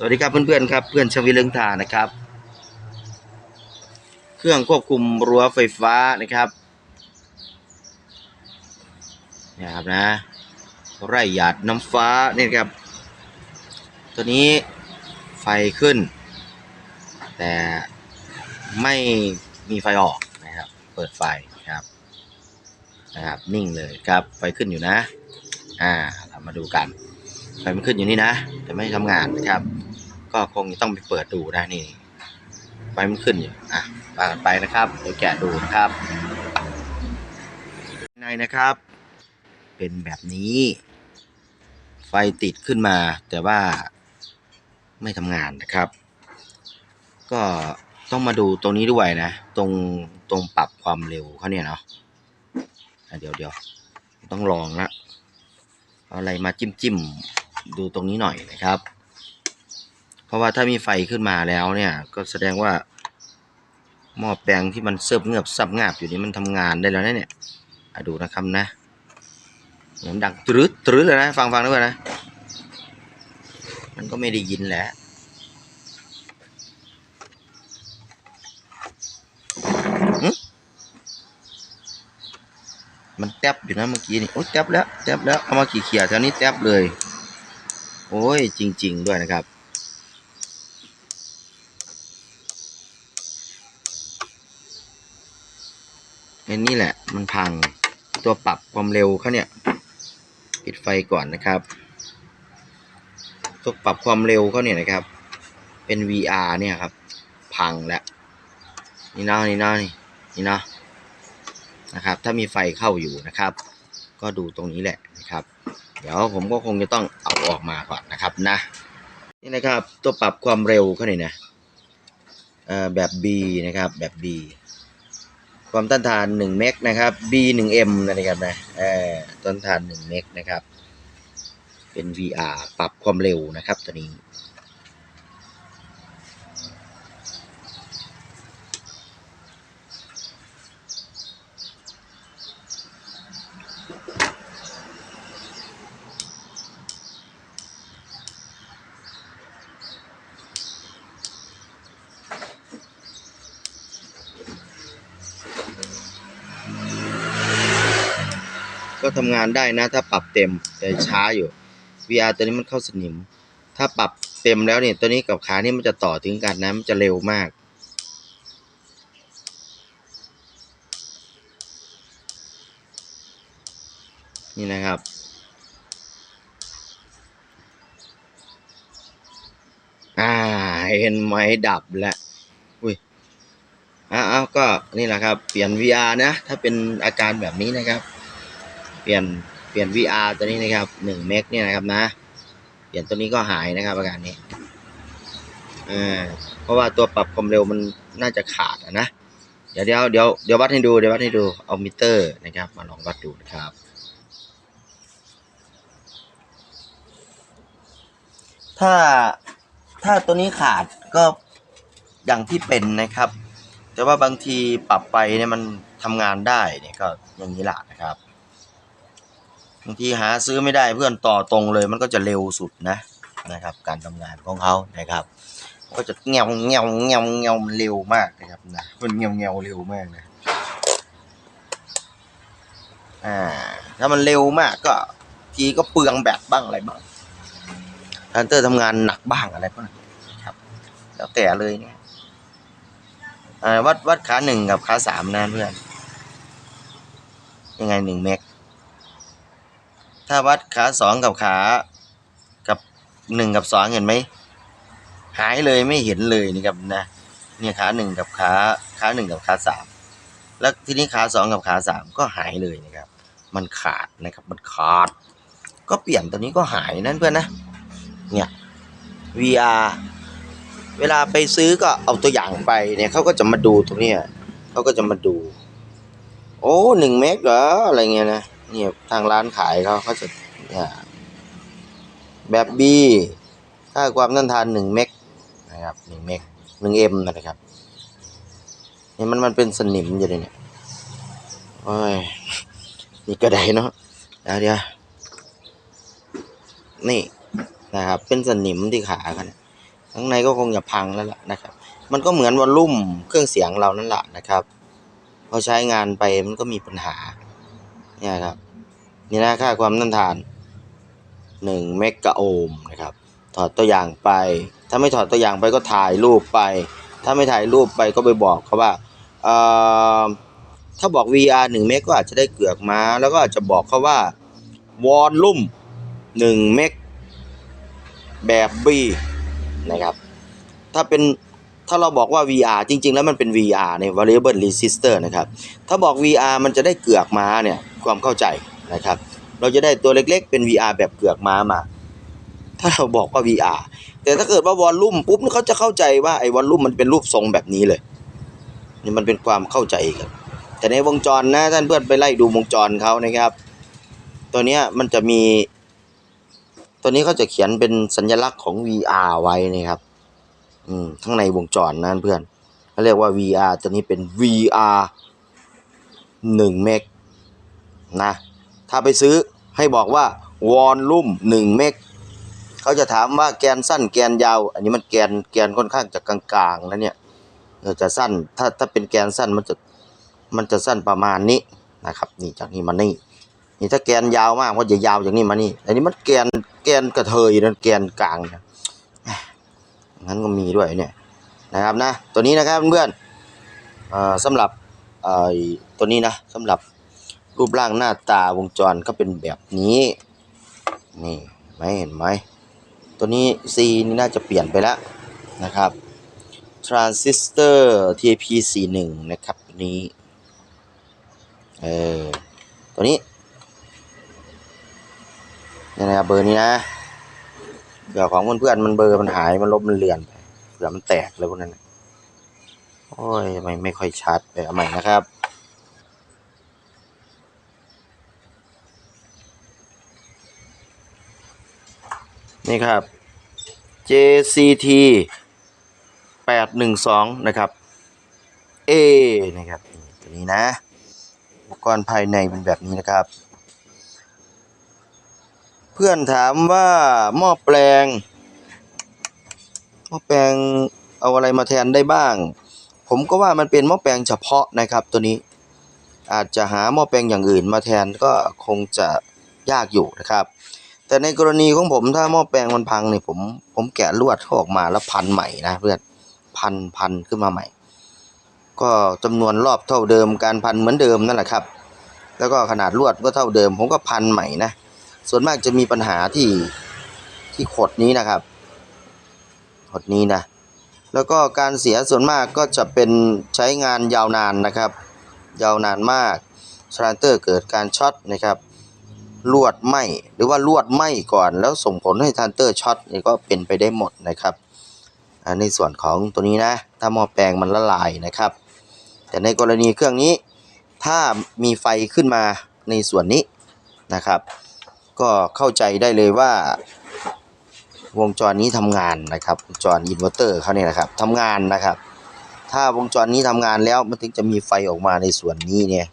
สวัสดีครับเพื่อนๆครับเพื่อนชวิเลิงทานะครับ เครื่องควบคุมรั้วไฟฟ้านะครับนี่ครับนะไร่หยาดน้ำฟ้าเนี่ยครับ ตัวนี้ไฟขึ้น แต่ไม่มีไฟออกนะครับ เปิดไฟครับนะครับนิ่งเลยครับไฟขึ้นอยู่นะ อ่าเรามาดูกันไฟมันขึ้นอยู่นี่นะ แต่ไม่ทำงานนะครับ ก็คงต้องไปเปิดดูนะนี่ไฟมันขึ้นอยู่อะปากันไปนะครับเดี๋ยวแกะดูนะครับในนะครับ เป็นแบบนี้ ไฟติดขึ้นมา แต่ว่าไม่ทำงานนะครับ ก็ต้องมาดูตรงนี้ด้วยนะ ตรงตรงปรับความเร็วเขาเนี่ยเนาะะเดี๋ยวเดี๋ยวต้องลองละเอาอะไรมาจิ้มจิ้มดูตรงนี้หน่อยนะครับ เพราะว่าถ้ามีไฟขึ้นมาแล้วเนี่ย ก็แสดงว่าหม้อแปลงที่มันเสิร์ฟเงือบซับงาบอยู่นี่มันทำงานได้แล้วนะเนี่ยอดูนะครับนะเหมือนดังตรึดตรึดเลยนะฟังฟังด้วยนะ มันก็ไม่ได้ยินแหละมันแทบอยู่นะเมื่อกี้นี่โอ้แทบแล้วแทบแล้วเอามาขี่เขี่ยแถวนี้แทบเลย โอ้ยจริง ๆ ด้วยนะครับ ไอ้นี่แหละ มันพังตัวปรับความเร็วเขาเนี่ย ปิดไฟก่อนนะครับตัวปรับความเร็วเขาเนี่ยนะครับ เป็น VR เนี่ยครับ พังแล้วนี่เนาะนี่เนาะนี่นี่เนาะนะครับ ถ้ามีไฟเข้าอยู่นะครับ ก็ดูตรงนี้แหละนะครับ เดี๋ยวผมก็คงจะต้องเอาออกมาก่อนนะครับนะนี่นะครับ ตัวปรับความเร็วเขาเนี่ยนะแบบ B นะครับแบบ B ความต้านทาน1เมกนะครับ B 1 M นะครับนะเอ่อต้านทาน1เมกนะครับ เป็น VR ปรับความเร็วนะครับตัวนี้ ก็ทำงานได้นะ ถ้าปรับเต็มแต่ช้าอยู่ VR ตัวนี้มันเข้าสนิม ถ้าปรับเต็มแล้วเนี่ยตัวนี้กับขานี่มันจะต่อถึงกันนะมันจะเร็วมากนี่นะครับ อ่า เห็นไหมดับแล้ว อุ้ยอ้าวก็นี่แหละครับ เปลี่ยน VR นะ ถ้าเป็นอาการแบบนี้นะครับ เปลี่ยนเปลี่ยน VR ตัวนี้นะครับ1เมกเนี่ยนะครับนะ เปลี่ยนตัวนี้ก็หายนะครับอาการนี้อ่าเพราะว่าตัวปรับความเร็วมันน่าจะขาดนะเดี๋ยวเดี๋ยวเดี๋ยวเดี๋ยววัดให้ดูเดี๋ยววัดให้ดูเอามิเตอร์นะครับ มาลองวัดดูนะครับถ้าถ้าตัวนี้ขาดก็อย่างที่เป็นนะครับ แต่ว่าบางทีปรับไปเนี่ยมันทำงานได้เนี่ยก็อย่างนี้แหละนะครับ บางทีหาซื้อไม่ได้เพื่อนต่อตรงเลย มันก็จะเร็วสุดนะนะครับ การทำงานของเขานะครับ ก็จะเงียวเงียวเงียวเงียวมันเร็วมากนะครับนะมันเงียวเงียวเร็วมากนะอ่าถ้ามันเร็วมากก็ทีก็เปลืองแบตบ้างอะไรบ้างฮันเตอร์ทำงานหนักบ้างอะไรบ้างครับ แล้วแต่เลยเนี่ยวัดวัดขาหนึ่งกับขาสามนะเพื่อนยังไงหนึ่งเมก ถ้าวัดขาสองกับขา กับหนึ่งกับสองเห็นไหมหายเลยไม่เห็นเลยนี่ครับนะเนี่ยขาหนึ่งกับขาขาหนึ่งกับขาสามแล้วทีนี้ขาสองกับขาสามก็หายเลยนะครับ มันขาดนะครับมันขาด ก็เปลี่ยนตัวนี้ก็หายนั่นเพื่อนนะเนี่ย VR เวลาไปซื้อก็เอาตัวอย่างไปเนี่ยเขาก็จะมาดูตรงนี้เขาก็จะมาดู โอ้หนึ่งเมกเหรออะไรเงี้ยนะ เนี่ยทางร้านขายเขาเขาจะเนี่ยแบบ B ค่าความต้านทานหนึ่งเมกนะครับหนึ่งเมกหนึ่งเอ็มนะครับนี่มันมันเป็นสนิมอยู่เลยเนี่ยโอ้ยนี่ก็ไดเนาะเดี๋ยวเดี๋ยวนี่นะครับเป็นสนิมที่ขากันข้างในก็คงจะพังแล้วล่ะนะครับ มันก็เหมือนวอลลุ่มเครื่องเสียงเรานั่นแหละนะครับพอใช้งานไปมันก็มีปัญหา เนี่ยครับ นี่นะค่าความต้านทานหนึ่งเมกะโอห์มนะครับ ถอดตัวอย่างไป ถ้าไม่ถอดตัวอย่างไปก็ถ่ายรูปไป ถ้าไม่ถ่ายรูปไปก็ไปบอกเขาว่าเอ่อถ้าบอก VR 1เมกก็อาจจะได้เกือกมา แล้วก็อาจจะบอกเขาว่าวอลลุ่ม1เมกแบบ B นะครับ ถ้าเป็นถ้าเราบอกว่า VR จริง ๆ แล้วมันเป็น VR ใน variable resistor นะครับ ถ้าบอก VR มันจะได้เกือกมาเนี่ย ความเข้าใจนะครับ เราจะได้ตัวเล็กๆ เป็น VR แบบเกือกม้ามา ถ้าเราบอกว่า VR แต่ถ้าเกิดว่าวอลลุ่มปุ๊บเขาจะเข้าใจว่าไอ้วอลลุ่มมันเป็นรูปทรงแบบนี้เลยนี่มันเป็นความเข้าใจกันแต่ในวงจรนะท่านเพื่อนไปไล่ดูวงจรเขานะครับ ตัวเนี้ยมันจะมี ตัวนี้เขาจะเขียนเป็นสัญลักษณ์ของ VR ไว้นะครับ อืมข้งในวงจรนะเพื่อนเขาเรียกว่า VR ตัวนี้เป็น VR 1เมก นะถ้าไปซื้อให้บอกว่าวอลลุ่ม1เมกเขาจะถามว่าแกนสั้นแกนยาว อันนี้มันแกนแกนค่อนข้างจะกลางๆนะเนี่ยเออจะสั้นถ้าถ้าเป็นแกนสั้นมันจะมันจะสั้นประมาณนี้นะครับนี่จากนี้มานี่นี่ถ้าแกนยาวมากมันจะยาวจากนี้มานี่ อันนี้มันแกนแกนกระเทยนะแกนกลางนะงั้นก็มีด้วยเนี่ยนะครับนะตัวนี้นะครับเพื่อนๆอ่าสำหรับเอ่อตัวนี้นะสำหรับ รูปร่างหน้าตาวงจรก็เป็นแบบนี้ นี่ไหมเห็นไหม ตัวนี้ C นี่น่าจะเปลี่ยนไปแล้วนะครับ transistor TP41 นะครับตัวนี้เออตัวนี้นี่นะครับเบอร์นี้นะเดี๋ยวของเพื่อนๆมันเบอร์มันหายมันลบมันเลือนไปเผื่อมันแตกเลยพวกนั้นโอ้ยไม่ไม่ค่อยชัดไปเอาใหม่นะครับ นี่ครับ JCT 812 นะครับ A นะครับตัวนี้นะอุปกรณ์ภายในเป็นแบบนี้นะครับ เพื่อนถามว่าหม้อแปลงหม้อแปลงเอาอะไรมาแทนได้บ้าง ผมก็ว่ามันเป็นหม้อแปลงเฉพาะนะครับตัวนี้ อาจจะหาหม้อแปลงอย่างอื่นมาแทนก็คงจะยากอยู่นะครับ แต่ในกรณีของผมถ้าหม้อแปลงมันพังเนี่ยผมผมแกะลวดออกมาแล้วพันใหม่นะเพื่อนพันพันขึ้นมาใหม่ ก็จำนวนรอบเท่าเดิมการพันเหมือนเดิมนั่นแหละครับ แล้วก็ขนาดลวดก็เท่าเดิม ผมก็พันใหม่นะส่วนมากจะมีปัญหาที่ที่ขดนี้นะครับขดนี้นะแล้วก็การเสียส่วนมากก็จะเป็นใช้งานยาวนานนะครับ ยาวนานมากสตาร์เตอร์เกิดการช็อตนะครับ ลวดไหมหรือว่าลวดไหมก่อน แล้วส่งผลให้ทรานเตอร์ช็อตนี่ก็เป็นไปได้หมดนะครับในส่วนของตัวนี้นะ ถ้าหม้อแปลงมันละลายนะครับ แต่ในกรณีเครื่องนี้ ถ้ามีไฟขึ้นมาในส่วนนี้นะครับ ก็เข้าใจได้เลยว่า วงจรนี้ทำงานนะครับวงจรอินเวอร์เตอร์เขาเนี่ยนะครับทำงานนะครับ ถ้าวงจรนี้ทำงานแล้วมันถึงจะมีไฟออกมาในส่วนนี้เนี่ย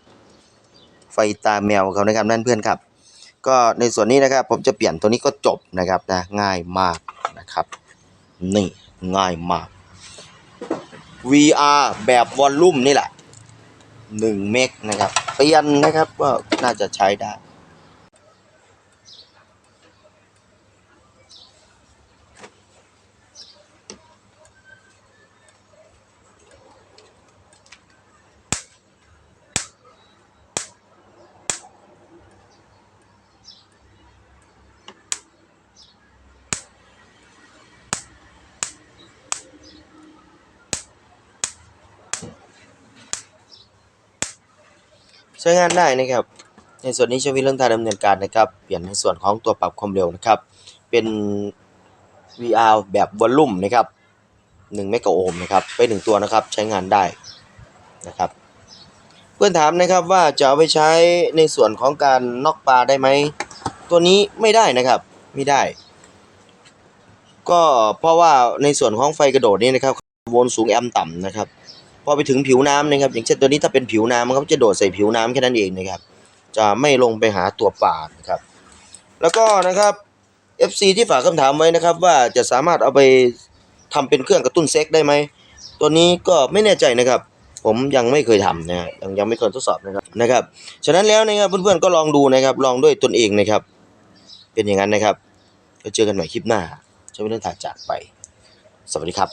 ไฟตาแมวเขานะครับนั่นเพื่อนครับ ก็ในส่วนนี้นะครับ ผมจะเปลี่ยนตัวนี้ก็จบนะครับนะง่ายมากนะครับนี่ง่ายมาก VR แบบวอลลุ่มนี่แหละ1เมกนะครับเปลี่ยนนะครับก็น่าจะใช้ได้ ใช้งานได้นะครับ ในส่วนนี้ใช้วิธีเรื่องการดำเนินการนะครับ เปลี่ยนในส่วนของตัวปรับความเร็วนะครับ เป็น VR แบบวอลลุ่มนะครับ1เมกะโอห์มนะครับไปหนึ่งตัวนะครับใช้งานได้นะครับ เพื่อนถามนะครับว่าจะเอาไปใช้ในส่วนของการน็อกปลาได้ไหม ตัวนี้ไม่ได้นะครับไม่ได้ ก็เพราะว่าในส่วนของไฟกระโดดนี่นะครับโวลต์สูงแอมป์ต่ำนะครับ พอไปถึงผิวน้ำนะครับ อย่างเช่นตัวนี้ถ้าเป็นผิวน้ำมันก็จะโดดใส่ผิวน้ำแค่นั้นเองนะครับ จะไม่ลงไปหาตัวปลานะครับ แล้วก็นะครับ FC ที่ฝากคำถามไว้นะครับ ว่าจะสามารถเอาไปทำเป็นเครื่องกระตุ้นเซ็กได้ไหมตัวนี้ก็ไม่แน่ใจนะครับ ผมยังไม่เคยทำนะยังยังไม่เคยทดสอบนะครับนะครับฉะนั้นแล้วนะครับเพื่อนๆก็ลองดูนะครับลองด้วยตนเองนะครับ เป็นอย่างนั้นนะครับก็เจอกันใหม่คลิปหน้าจะไม่เรื่องถ่ายจากไป สวัสดีครับ